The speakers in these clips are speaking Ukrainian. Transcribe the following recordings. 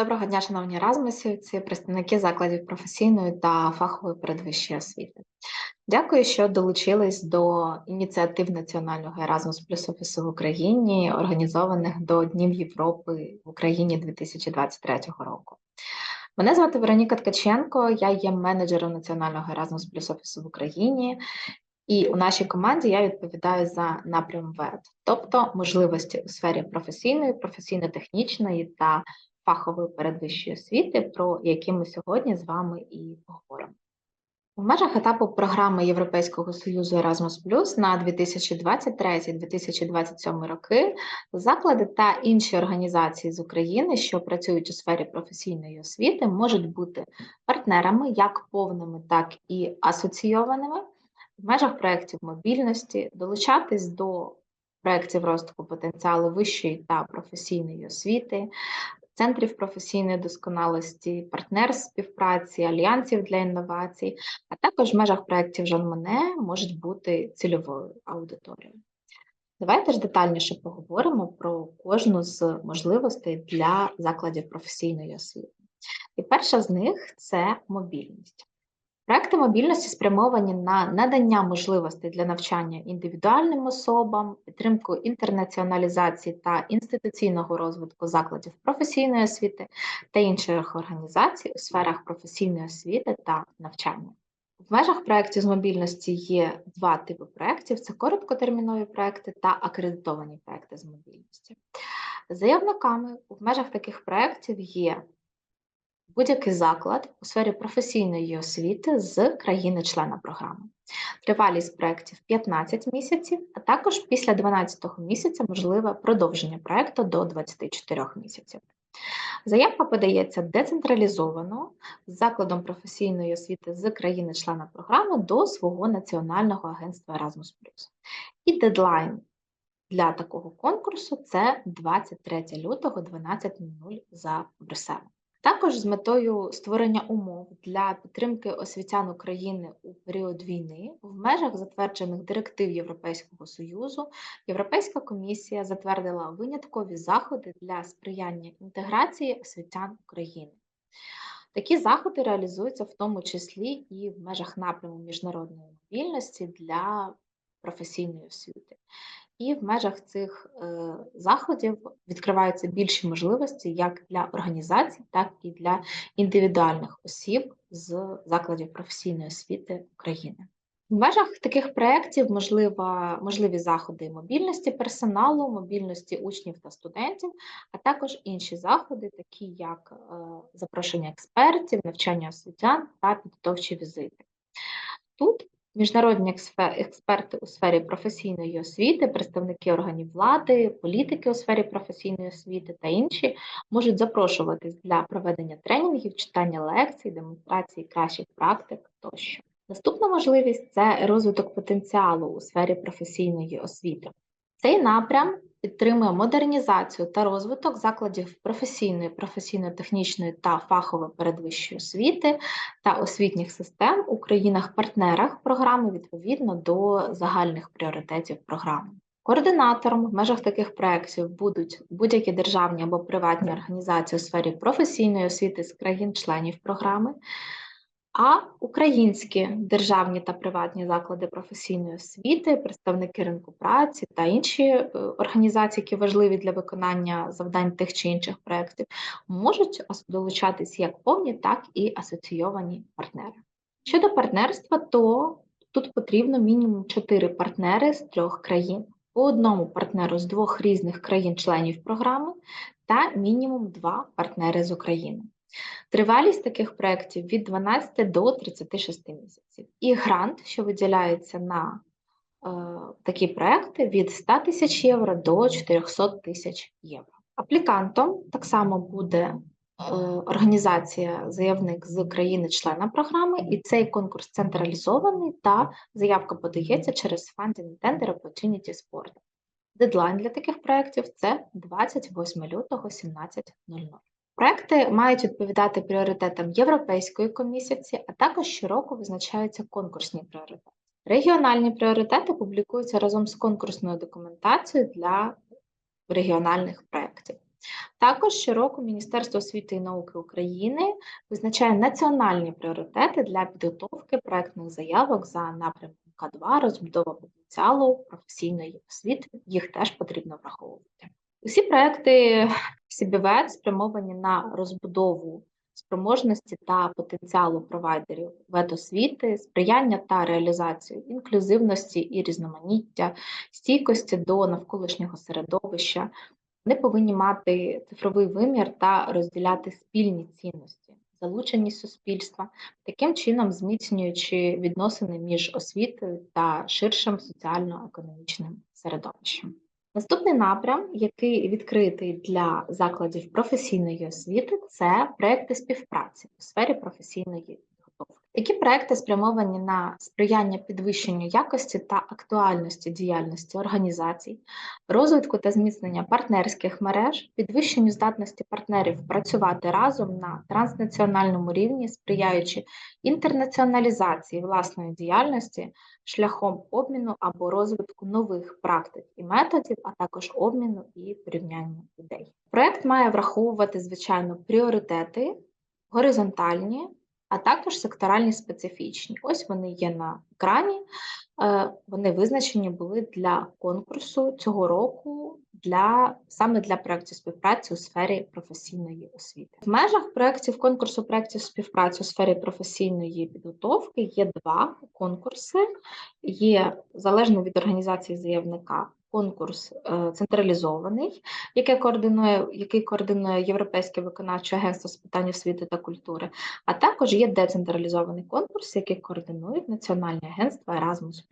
Доброго дня, шановні размисівці, представники закладів професійної та фахової передвищої освіти. Дякую, що долучились до ініціатив Національного Erasmus Плюс офісу в Україні, організованих до Днів Європи в Україні 2023 року. Мене звати Вероніка Ткаченко, я є менеджером Національного Erasmus Плюс офісу в Україні, і у нашій команді я відповідаю за напрям ВЕД, тобто можливості у сфері професійної, професійно-технічної та фахової передвищої освіти, про які ми сьогодні з вами і поговоримо. У межах етапу програми Європейського союзу Erasmus на 2023-2027 роки заклади та інші організації з України, що працюють у сфері професійної освіти, можуть бути партнерами як повними, так і асоційованими в межах проєктів мобільності, долучатись до проєктів розвитку потенціалу вищої та професійної освіти, центрів професійної досконалості, партнерств співпраці, альянсів для інновацій, а також в межах проєктів Жан Моне можуть бути цільовою аудиторією. Давайте ж детальніше поговоримо про кожну з можливостей для закладів професійної освіти. І перша з них це мобільність. Проекти мобільності спрямовані на надання можливостей для навчання індивідуальним особам, підтримку інтернаціоналізації та інституційного розвитку закладів професійної освіти та інших організацій у сферах професійної освіти та навчання. В межах проєктів з мобільності є два типи проєктів: це короткотермінові проекти та акредитовані проекти з мобільності. Заявниками в межах таких проєктів є будь-який заклад у сфері професійної освіти з країни-члена програми. Тривалість проєктів 15 місяців, а також після 12-го місяця можливе продовження проєкту до 24 місяців. Заявка подається децентралізовано з закладом професійної освіти з країни-члена програми до свого національного агентства Erasmus+. І дедлайн для такого конкурсу це 23 лютого 12.00 за Брюсселем. Також з метою створення умов для підтримки освітян України у період війни в межах затверджених директив Європейського Союзу Європейська комісія затвердила виняткові заходи для сприяння інтеграції освітян України. Такі заходи реалізуються в тому числі і в межах напряму міжнародної мобільності для професійної освіти. І в межах цих е, заходів відкриваються більші можливості як для організацій, так і для індивідуальних осіб з закладів професійної освіти України. В межах таких проєктів можливі заходи мобільності персоналу, мобільності учнів та студентів, а також інші заходи, такі як е, запрошення експертів, навчання освітян та підготовчі візити. Тут Міжнародні експерти у сфері професійної освіти, представники органів влади, політики у сфері професійної освіти та інші можуть запрошуватись для проведення тренінгів, читання лекцій, демонстрації кращих практик тощо. Наступна можливість це розвиток потенціалу у сфері професійної освіти. Цей напрям підтримує модернізацію та розвиток закладів професійної, професійно-технічної та фахової передвищої освіти та освітніх систем у країнах-партнерах програми відповідно до загальних пріоритетів програми. Координатором в межах таких проєктів будуть будь-які державні або приватні організації у сфері професійної освіти з країн-членів програми, а українські державні та приватні заклади професійної освіти, представники ринку праці та інші е, організації, які важливі для виконання завдань тих чи інших проєктів, можуть долучатись як повні, так і асоційовані партнери. Щодо партнерства, то тут потрібно мінімум 4 партнери з трьох країн, по одному партнеру з двох різних країн-членів програми та мінімум 2 партнери з України. Тривалість таких проєктів від 12 до 36 місяців. І грант, що виділяється на е, такі проекти, від 100 тисяч євро до 400 тисяч євро. Аплікантом так само буде е, організація, заявник з країни-члена програми, і цей конкурс централізований та заявка подається через Funding Tender Opportunity Sport. Дедлайн для таких проєктів це 28 лютого 17.00. Проекти мають відповідати пріоритетам Європейської комісії, а також щороку визначаються конкурсні пріоритети. Регіональні пріоритети публікуються разом з конкурсною документацією для регіональних проєктів. Також щороку Міністерство освіти і науки України визначає національні пріоритети для підготовки проектних заявок за напрямком К2 розбудова потенціалу професійної освіти. Їх теж потрібно враховувати. Усі проекти СІБВЕД спрямовані на розбудову спроможності та потенціалу провайдерів ветосвіти, сприяння та реалізацію інклюзивності і різноманіття, стійкості до навколишнього середовища. Вони повинні мати цифровий вимір та розділяти спільні цінності, залученість суспільства, таким чином зміцнюючи відносини між освітою та ширшим соціально-економічним середовищем. Наступний напрям, який відкритий для закладів професійної освіти, це проекти співпраці у сфері професійної Такі проекти спрямовані на сприяння підвищенню якості та актуальності діяльності організацій, розвитку та зміцнення партнерських мереж, підвищенню здатності партнерів працювати разом на транснаціональному рівні, сприяючи інтернаціоналізації власної діяльності шляхом обміну або розвитку нових практик і методів, а також обміну і порівняння ідей. Проект має враховувати, звичайно, пріоритети горизонтальні а також секторальні специфічні. Ось вони є на екрані, е, вони визначені були для конкурсу цього року для саме для проєктів співпраці у сфері професійної освіти. В межах проєктів конкурсу проєктів співпраці у сфері професійної підготовки є два конкурси, є залежно від організації заявника конкурс е, централізований, який координує який координує Європейське виконавче агентство з питань освіти та культури, а також є децентралізований конкурс, який координують Національне агентство Erasmus+.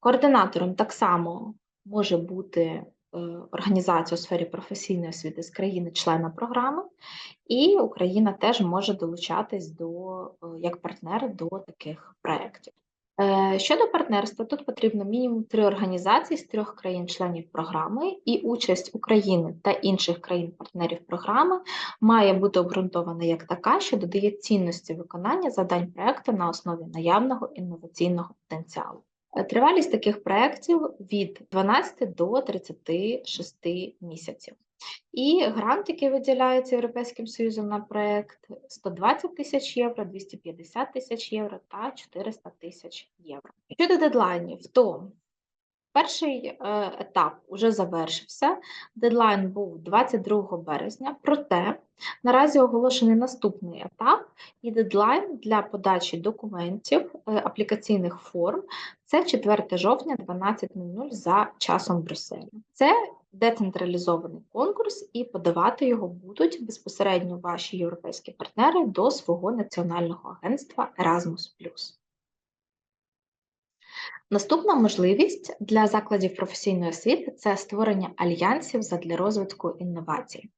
Координатором так само може бути е, організація у сфері професійної освіти з країни-члена програми, і Україна теж може долучатись до е, як партнер до таких проєктів. Е, щодо партнерства, тут потрібно мінімум три організації з трьох країн-членів програми, і участь України та інших країн-партнерів програми має бути обґрунтована як така, що додає цінності виконання завдань проекту на основі наявного інноваційного потенціалу. Е, тривалість таких проєктів від 12 до 36 місяців. І грант, який виділяється Європейським Союзом на проєкт 120 тисяч євро, 250 тисяч євро та 400 тисяч євро. Щодо дедлайнів, то перший е, етап вже завершився. Дедлайн був 22 березня, проте наразі оголошений наступний етап і дедлайн для подачі документів е, аплікаційних форм це 4 жовтня 12.00 за часом Брюсселя. Це децентралізований конкурс, і подавати його будуть безпосередньо ваші європейські партнери до свого національного агентства Erasmus+. Наступна можливість для закладів професійної освіти це створення альянсів задля розвитку інновацій.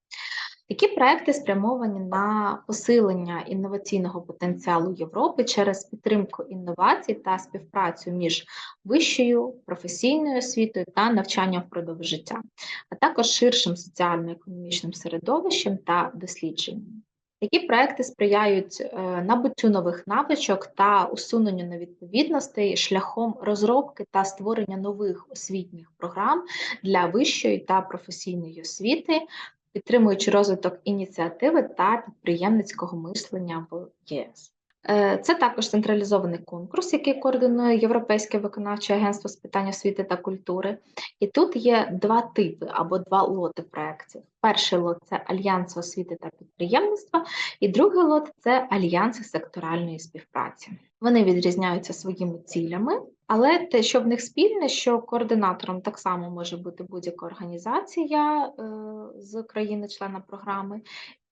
Такі проекти спрямовані на посилення інноваційного потенціалу Європи через підтримку інновацій та співпрацю між вищою професійною освітою та навчанням впродовж життя, а також ширшим соціально-економічним середовищем та дослідженням. Такі проекти сприяють е, набуттю нових навичок та усуненню невідповідностей шляхом розробки та створення нових освітніх програм для вищої та професійної освіти, підтримуючи розвиток ініціативи та підприємницького мислення в ЄС. Е, це також централізований конкурс, який координує Європейське виконавче агентство з питань освіти та культури. І тут є два типи або два лоти проєктів. Перший лот це альянси освіти та підприємництва, і другий лот це альянси секторальної співпраці. Вони відрізняються своїми цілями, але те, що в них спільне, що координатором так само може бути будь-яка організація е, з країни-члена програми,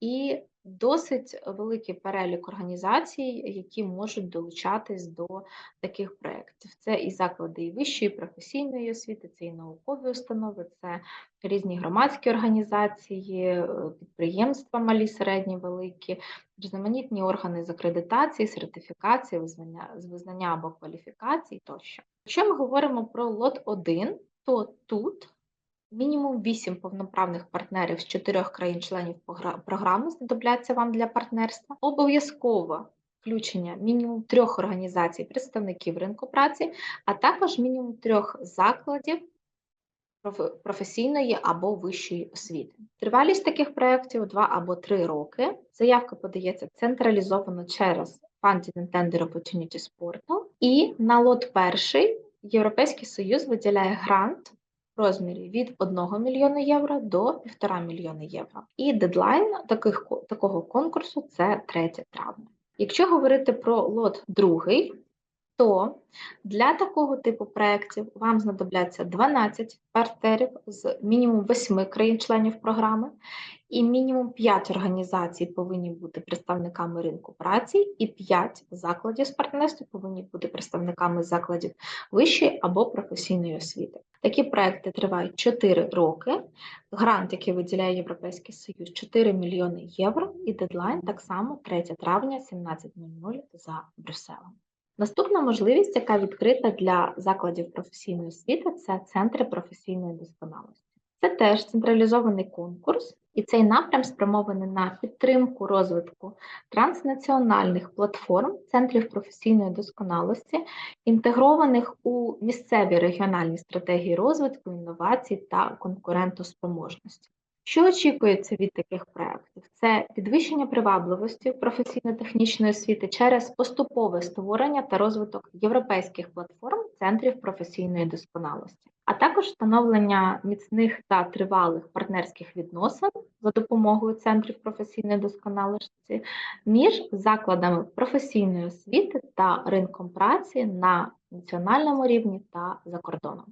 і досить великий перелік організацій, які можуть долучатись до таких проєктів. Це і заклади і вищої професійної освіти, це і наукові установи, це різні громадські організації, е, підприємства, малі, середні, великі, різноманітні органи з акредитації, сертифікації, визнання, з визнання або кваліфікацій тощо. Якщо ми говоримо про лот 1, то тут Мінімум 8 повноправних партнерів з чотирьох країн-членів програми знадобляться вам для партнерства. Обов'язково включення мінімум трьох організацій, представників ринку праці, а також мінімум трьох закладів професійної або вищої освіти. Тривалість таких проєктів 2 або 3 роки. Заявка подається централізовано через Funding and Tender Opportunities Portal. І на лот перший Європейський Союз виділяє грант розмірі від 1 мільйона євро до 1,5 мільйона євро. І дедлайн таких, ко- такого конкурсу це 3 травня. Якщо говорити про лот другий, то для такого типу проєктів вам знадобляться 12 партнерів з мінімум 8 країн-членів програми, і мінімум 5 організацій повинні бути представниками ринку праці, і 5 закладів з партнерства повинні бути представниками закладів вищої або професійної освіти. Такі проекти тривають 4 роки. Грант, який виділяє Європейський Союз, 4 мільйони євро, і дедлайн так само 3 травня 17.00 за Брюсселем. Наступна можливість, яка відкрита для закладів професійної освіти, це центри професійної досконалості. Це теж централізований конкурс, і цей напрям спрямований на підтримку розвитку транснаціональних платформ центрів професійної досконалості, інтегрованих у місцеві регіональні стратегії розвитку, інновацій та конкурентоспроможності. Що очікується від таких проєктів? Це підвищення привабливості професійно-технічної освіти через поступове створення та розвиток європейських платформ центрів професійної досконалості, а також встановлення міцних та тривалих партнерських відносин за допомогою центрів професійної досконалості між закладами професійної освіти та ринком праці на національному рівні та за кордоном.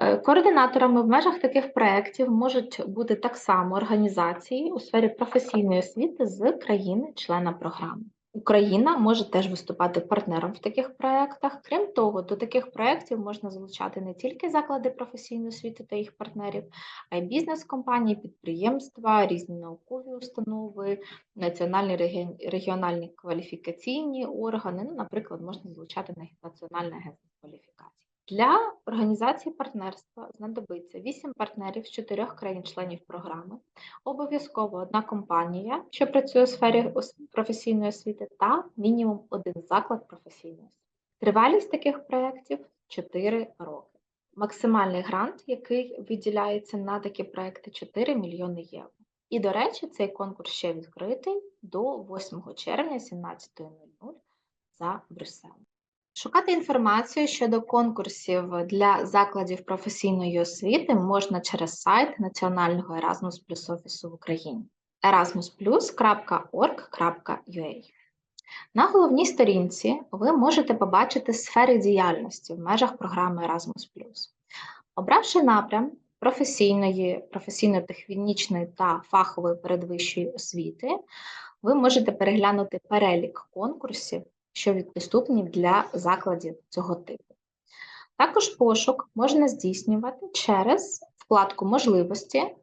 Е, Координаторами в межах таких проєктів можуть бути так само організації у сфері професійної освіти з країни-члена програми. Україна може теж виступати партнером в таких проєктах. Крім того, до таких проєктів можна залучати не тільки заклади професійної освіти та їх партнерів, а й бізнес-компанії, підприємства, різні наукові установи, національні регі- регіональні кваліфікаційні органи. Ну, наприклад, можна залучати на Національне агентство кваліфікацій. Для організації партнерства знадобиться 8 партнерів з 4 країн-членів програми, обов'язково одна компанія, що працює у сфері професійної освіти, та мінімум один заклад професійної освіти. Тривалість таких проєктів 4 роки. Максимальний грант, який виділяється на такі проекти, 4 мільйони євро. І, до речі, цей конкурс ще відкритий до 8 червня 17.00 за Брюсселем. Шукати інформацію щодо конкурсів для закладів професійної освіти можна через сайт Національного Erasmus Plus офісу в Україні erasmusplus.org.ua. На головній сторінці ви можете побачити сфери діяльності в межах програми Erasmus+. Обравши напрям професійної, професійно-технічної та фахової передвищої освіти, ви можете переглянути перелік конкурсів, що відпоступні для закладів цього типу. Також пошук можна здійснювати через вкладку Можливості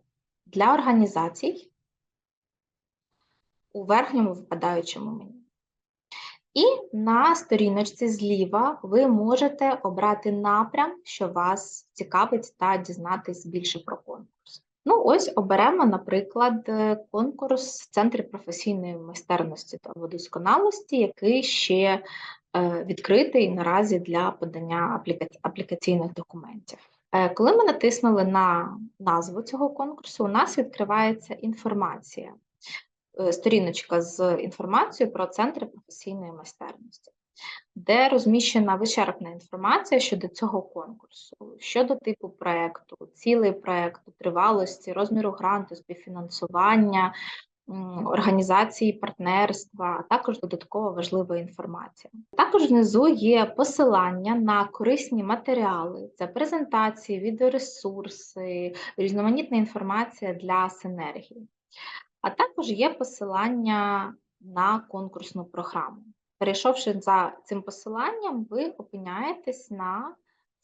для організацій у верхньому випадаючому меню. І на сторіночці зліва ви можете обрати напрям, що вас цікавить, та дізнатись більше про конкурс. Ну, ось оберемо, наприклад, е, конкурс в Центрі професійної майстерності та водосконалості, який ще е, відкритий наразі для подання апліка- аплікаційних документів. Е, Коли ми натиснули на назву цього конкурсу, у нас відкривається інформація сторіночка з інформацією про центри професійної майстерності, де розміщена вичерпна інформація щодо цього конкурсу, щодо типу проекту, цілей проекту, тривалості, розміру гранту, співфінансування, організації партнерства, а також додаткова важлива інформація. Також внизу є посилання на корисні матеріали, це презентації, відеоресурси, різноманітна інформація для синергії. А також є посилання на конкурсну програму. Перейшовши за цим посиланням, ви опиняєтесь на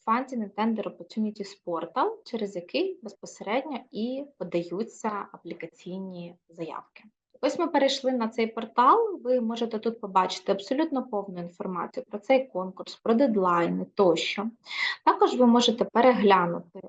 Funding and Tender Opportunities Portal, через який безпосередньо і подаються аплікаційні заявки. Ось ми перейшли на цей портал. Ви можете тут побачити абсолютно повну інформацію про цей конкурс, про дедлайни тощо. Також ви можете переглянути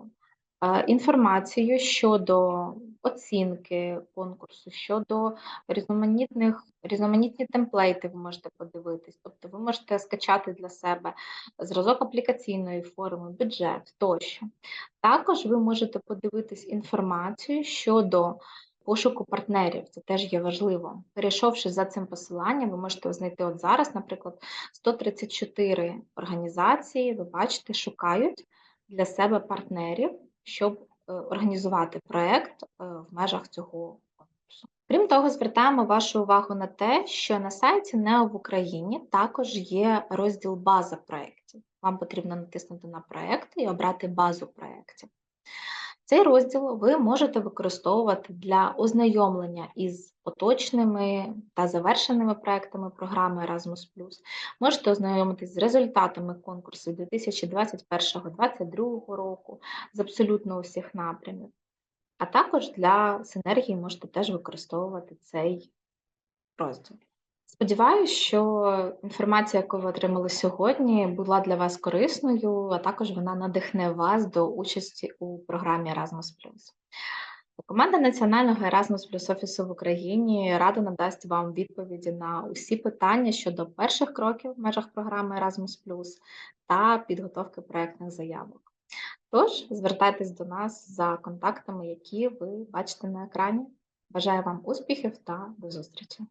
інформацію щодо оцінки конкурсу, щодо різноманітних різноманітні темплейти ви можете подивитись. Тобто ви можете скачати для себе зразок аплікаційної форми, бюджет тощо. Також ви можете подивитись інформацію щодо пошуку партнерів. Це теж є важливо. Перейшовши за цим посиланням, ви можете знайти от зараз, наприклад, 134 організації, ви бачите, шукають для себе партнерів, щоб е, організувати проєкт е, в межах цього конкурсу. Крім того, звертаємо вашу увагу на те, що на сайті НЕО в Україні також є розділ база проєктів. Вам потрібно натиснути на проєкти і обрати базу проєктів. Цей розділ ви можете використовувати для ознайомлення із поточними та завершеними проектами програми Erasmus+. Можете ознайомитись з результатами конкурсу 2021-2022 року з абсолютно усіх напрямів. А також для синергії можете теж використовувати цей розділ. Сподіваюсь, що інформація, яку ви отримали сьогодні, була для вас корисною, а також вона надихне вас до участі у програмі Erasmus+. Команда Національного Erasmus Plus офісу в Україні радо надасть вам відповіді на усі питання щодо перших кроків в межах програми Erasmus та підготовки проєктних заявок. Тож звертайтесь до нас за контактами, які ви бачите на екрані. Бажаю вам успіхів та до зустрічі!